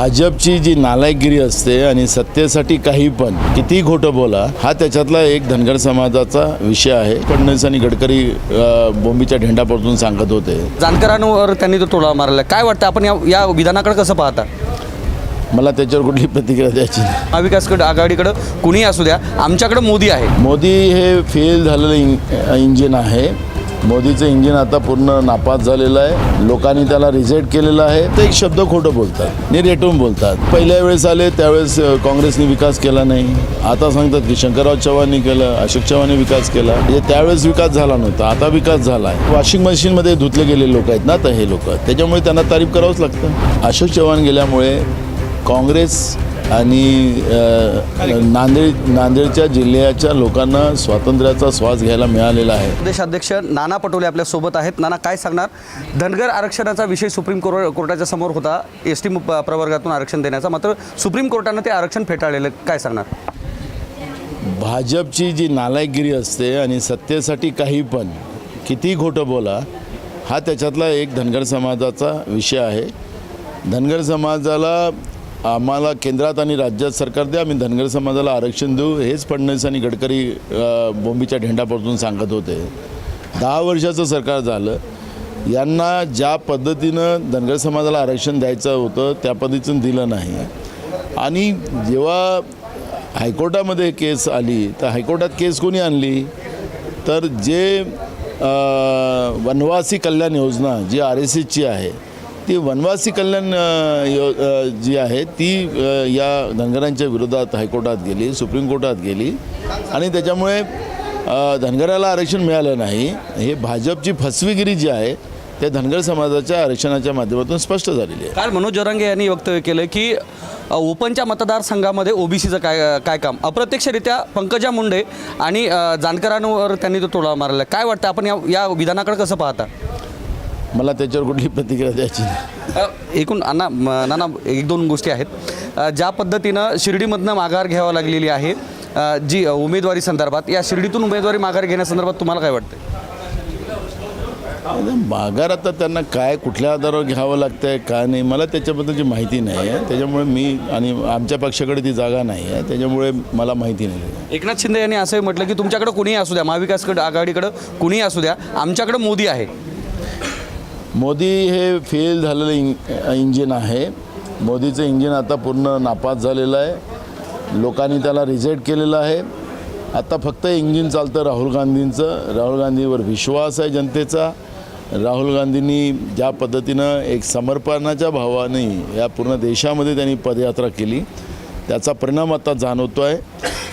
भाजपची जी नालायकगिरी असते आणि सत्तेसाठी काही पण किती खोटं बोला हा त्याच्यातला एक धनगर समाजाचा विषय आहे. फडणवीस आणि गडकरी बोंबीच्या ढेंडापासून सांगत होते. जानकरांवर त्यांनी तो टोळा मारला. काय वाटतं आपण या या विधानाकडे कसं पाहता? मला त्याच्यावर कुठली प्रतिक्रिया द्यायची महाविकासकडे आघाडीकडं कुणीही असू द्या आमच्याकडे मोदी आहे. मोदी हे फेल झालेलं इंजिन आहे. मोदीचं इंजिन आता पूर्ण नापास झालेलं आहे. लोकांनी त्याला रिजेक्ट केलेलं आहे. ते एक शब्द खोटं बोलतात. निरेटून बोलतात. पहिल्या वेळेस आले त्यावेळेस काँग्रेसने विकास केला नाही. आता सांगतात की शंकरराव चव्हाणनी केलं अशोक चव्हाणने विकास केला. म्हणजे त्यावेळेस विकास झाला नव्हता. आता विकास झाला आहे वॉशिंग मशीनमध्ये धुतले गेले लोक आहेत ना तर हे लोक. त्याच्यामुळे त्यांना तारीफ करावंच लागतं. अशोक चव्हाण गेल्यामुळे काँग्रेस आणि नांदेड नांदेडच्या जिल्ह्याच्या लोकांना स्वातंत्र्याचा श्वास घ्यायला मिळालेला आहे. प्रदेशाध्यक्ष नाना पटोले आपल्यासोबत आहेत. नाना काय सांगणार? धनगर आरक्षणाचा विषय सुप्रीम कोर कोर्टाच्या समोर होता एस टी प्रवर्गातून आरक्षण देण्याचा. मात्र सुप्रीम कोर्टानं ते आरक्षण फेटाळलेलं काय सांगणार? भाजपची जी नालायकगिरी असते आणि सत्तेसाठी काही पण किती खोटं बोला हा त्याच्यातला एक धनगर समाजाचा विषय आहे. धनगर समाजाला आम्हाला केंद्रात आणि राज्यात सरकार द्या आम्ही धनगर समाजाला आरक्षण देऊ हेच फडणवीस आणि गडकरी बोंबीच्या ढेंडापासून सांगत होते. दहा वर्षाचं सरकार झालं. यांना ज्या पद्धतीनं धनगर समाजाला आरक्षण द्यायचं होतं त्या पद्धतीनं दिलं नाही. आणि जेव्हा हायकोर्टामध्ये केस आली तर हायकोर्टात केस कोणी आणली? तर जे वनवासी कल्याण योजना जी आर एस एसची आहे ती वनवासी कल्याण यो जी आहे ती या धनगरांच्या विरोधात हायकोर्टात गेली सुप्रीम कोर्टात गेली. आणि त्याच्यामुळे धनगराला आरक्षण मिळालं नाही. हे भाजपची फसवेगिरी जी आहे ते धनगर समाजाच्या आरक्षणाच्या माध्यमातून स्पष्ट झालेली आहे. काल मनोज जरांगे यांनी वक्तव्य केलं की ओपनच्या मतदारसंघामध्ये ओबीसीचं काय काय काम? अप्रत्यक्षरित्या पंकजा मुंडे आणि जानकरांवर त्यांनी तो टोळा मारला. काय वाटतं? आपण या या विधानाकडे कसं पाहता? मला त्याच्यावर कुठली प्रतिक्रिया द्यायची नाही. अ, एकूण अण्णा म- नाना एक दोन गोष्टी आहेत. अ, ज्या पद्धतीनं शिर्डीमधनं माघार घ्यावं लागलेली आहे अ, जी अ, उमेदवारी संदर्भात या शिर्डीतून उमेदवारी माघार घेण्यासंदर्भात तुम्हाला काय वाटतं आता माघार आता त्यांना काय कुठल्या आधारावर घ्यावं लागतं आहे काय नाही मला त्याच्याबद्दलची माहिती नाही आहे. त्याच्यामुळे मी आणि आमच्या पक्षाकडे ती जागा नाही आहे. त्याच्यामुळे मला माहिती नाही. एकनाथ शिंदे यांनी असंही म्हटलं की तुमच्याकडे कुणीही असू द्या महाविकासकडे आघाडीकडं कुणीही असू द्या आमच्याकडे मोदी आहे. मोदी हे फेल झालेलं इंग इंजिन आहे. मोदीचं इंजिन आता पूर्ण नापास झालेलं आहे. लोकांनी त्याला रिजेक्ट केलेलं आहे. आता फक्त इंजिन चालतं राहुल गांधींचं. राहुल गांधीवर विश्वास आहे जनतेचा. राहुल गांधींनी ज्या पद्धतीनं एक समर्पणाच्या भावाने या पूर्ण देशामध्ये त्यांनी पदयात्रा केली त्याचा परिणाम आता जाणवतो आहे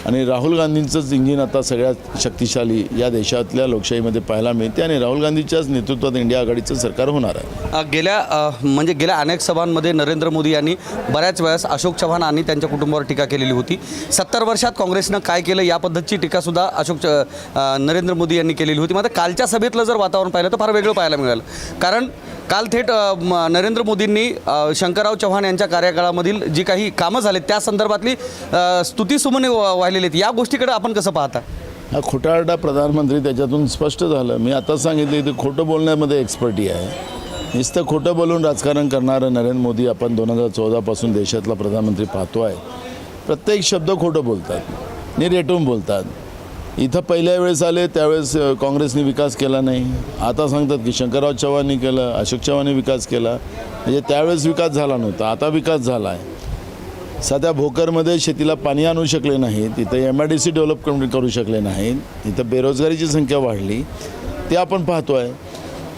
आणि राहुल गांधींचंच इंजिन आता सगळ्यात शक्तिशाली या देशातल्या लोकशाहीमध्ये पाहायला मिळते आणि राहुल गांधीच्याच नेतृत्वात इंडिया आघाडीचं सरकार होणार आहे. गेल्या म्हणजे गेल्या अनेक सभांमध्ये नरेंद्र मोदी यांनी बऱ्याच वेळेस अशोक चव्हाण आणि त्यांच्या कुटुंबावर टीका केलेली होती. सत्तर वर्षात काँग्रेसनं काय केलं या पद्धतीची टीकासुद्धा अशोक च- नरेंद्र मोदी यांनी केलेली होती. मात्र कालच्या सभेतलं जर वातावरण पाहिलं तर फार वेगळं पाहायला मिळालं. कारण काल थेट म- नरेंद्र मोदींनी शंकरराव चव्हाण यांच्या कार्यकाळामधील जी काही कामं झालीत त्या संदर्भातली स्तुतीसुमने वा- वाहिलेली आहेत या गोष्टीकडे आपण कसं पाहता? हा खोटारडा प्रधानमंत्री त्याच्यातून स्पष्ट झालं. मी आता सांगितलं ते खोटं बोलण्यामध्ये एक्सपर्टी आहे. नुसतं खोटं बोलून राजकारण करणारं नरेंद्र मोदी आपण दोन हजार चौदापासून देशातला प्रधानमंत्री पाहतो आहे प्रत्येक शब्द खोटं बोलतात. निरेटून बोलतात. इथं पहिल्या वेळेस आले त्यावेळेस काँग्रेसने विकास केला नाही. आता सांगतात की शंकरराव चव्हाणनी केलं अशोक चव्हाणने विकास केला. म्हणजे त्यावेळेस विकास झाला नव्हता आता विकास झाला आहे सध्या भोकरमध्ये शेतीला पाणी आणू शकले नाहीत तिथं M I D C develop करू शकले नाहीत तिथं बेरोजगारीची संख्या वाढली. ते आपण पाहतो आहे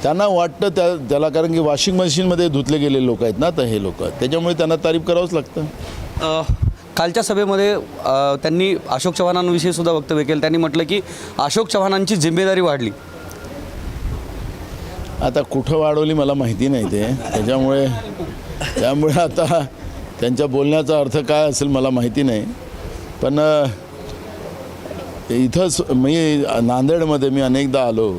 त्यांना वाटतं त्या त्याला कारण की वॉशिंग मशीनमध्ये धुतले गेले लोक आहेत ना तर हे लोक. त्याच्यामुळे त्यांना तारीफ करावंच लागतं. कालच्या सभेमध्ये त्यांनी अशोक चव्हाणांविषयी सुद्धा वक्तव्य केलं. त्यांनी म्हटलं की अशोक चव्हाणांची जिम्मेदारी वाढली. आता कुठं वाढवली मला माहिती नाही ते. त्याच्यामुळे त्यामुळे आता त्यांच्या बोलण्याचा अर्थ काय असेल मला माहिती नाही. पण इथंच मी नांदेडमध्ये मी अनेकदा आलो.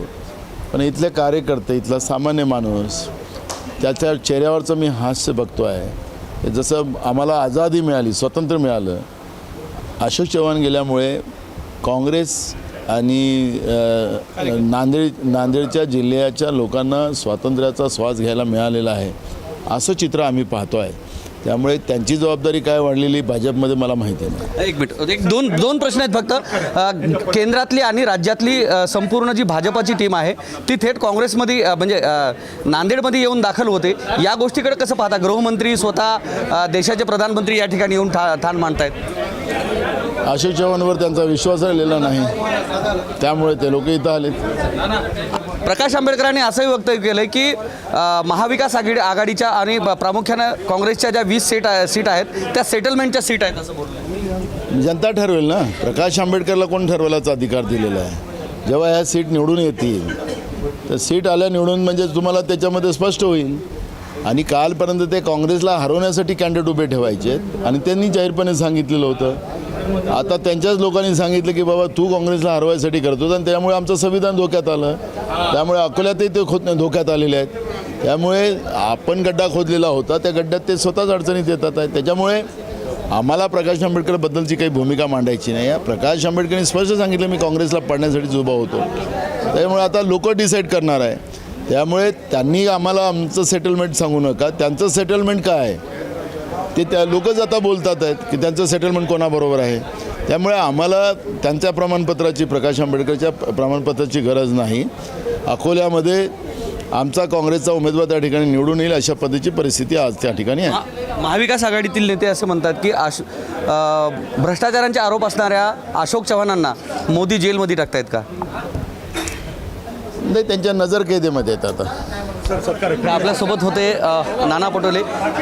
पण इथले कार्यकर्ते इथला सामान्य माणूस त्याच्या चेहऱ्यावरचं मी हास्य बघतो आहे जसं आम्हाला आझादी मिळाली स्वातंत्र्य मिळालं अशोक चव्हाण गेल्यामुळे काँग्रेस आणि नांदेड नांदेडच्या जिल्ह्याच्या लोकांना स्वातंत्र्याचा श्वास घ्यायला मिळालेला आहे असं चित्र आम्ही पाहतो आहे त्यामुळे त्यांची जबाबदारी काय वाढलेली भाजपमध्ये मला माहिती नाही. एक मिनिट एक दोन दोन प्रश्न आहेत फक्त. केंद्रातली आणि राज्यातली संपूर्ण जी भाजपाची टीम आहे ती थेट काँग्रेसमध्ये म्हणजे नांदेडमध्ये येऊन दाखल होते. या गोष्टीकडे कसं पाहता? गृहमंत्री स्वतः देशाचे प्रधानमंत्री या ठिकाणी येऊन ठा ठाण मांडतायत. अशोक चव्हाणवर त्यांचा विश्वास राहिलेला नाही. त्यामुळे ते लोक इथं आलेत. प्रकाश आंबेडकरांनी असंही वक्तव्य केलं की महाविकास आघाडी आघाडीच्या आणि प्रामुख्यानं काँग्रेसच्या ज्या वीस सीट आहे- सीट आहेत त्या सेटलमेंटच्या सीट आहेत असं बोललं जनता ठरवेल ना? प्रकाश आंबेडकरला कोण ठरवायचा अधिकार दिलेला आहे? जेव्हा ह्या सीट निवडून येतील तर सीट आल्या निवडून म्हणजे तुम्हाला त्याच्यामध्ये स्पष्ट होईल. आणि कालपर्यंत ते काँग्रेसला हरवण्यासाठी कॅन्डिडेट उभे ठेवायचे आणि त्यांनी जाहीरपणे सांगितलेलं होतं आता त्यांच्याच लोकांनी सांगितलं की बाबा तू काँग्रेसला हरवायसाठी करतो आणि त्यामुळे आमचं संविधान धोक्यात आलं. त्यामुळे अकोल्यातही ते खोद धोक्यात आलेले आहेत. त्यामुळे आपण गड्डा खोदलेला होता त्या गड्ड्यात ते स्वतःच अडचणीत येतात आहेत. त्याच्यामुळे आम्हाला प्रकाश आंबेडकरबद्दलची काही भूमिका मांडायची नाही आहे. प्रकाश आंबेडकरांनी स्पष्ट सांगितलं मी काँग्रेसला पडण्यासाठीच उभा होतो. त्यामुळे आता लोक डिसाईड करणार आहे. त्यामुळे त्यांनी आम्हाला आमचं सेटलमेंट सांगू नका. त्यांचं सेटलमेंट काय आहे? ते त्या लोकच आता बोलतात आहेत की त्यांचं सेटलमेंट कोणाबरोबर आहे. त्यामुळे आम्हाला त्यांच्या प्रमाणपत्राची प्रकाश आंबेडकरच्या प्रमाणपत्राची गरज नाही. अकोल्यामध्ये आमचा काँग्रेसचा उमेदवार त्या ठिकाणी निवडून येईल अशा पद्धतीची परिस्थिती आज त्या ठिकाणी आहे. महाविकास आघाडीतील नेते असं म्हणतात की आश भ्रष्टाचारांचे आरोप असणाऱ्या अशोक चव्हाणांना मोदी जेलमध्ये टाकतायत का? नाही त्यांच्या नजरकैदेमध्ये येतात आता. आपल्यासोबत होते अ, नाना पटोले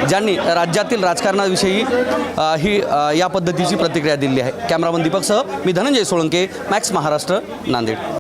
ज्यांनी राज्यातील राजकारणाविषयी अ, ही अ, या पद्धतीची प्रतिक्रिया दिली आहे. कॅमेरामन दीपकसह मी धनंजय सोळंके मॅक्स महाराष्ट्र नांदेड.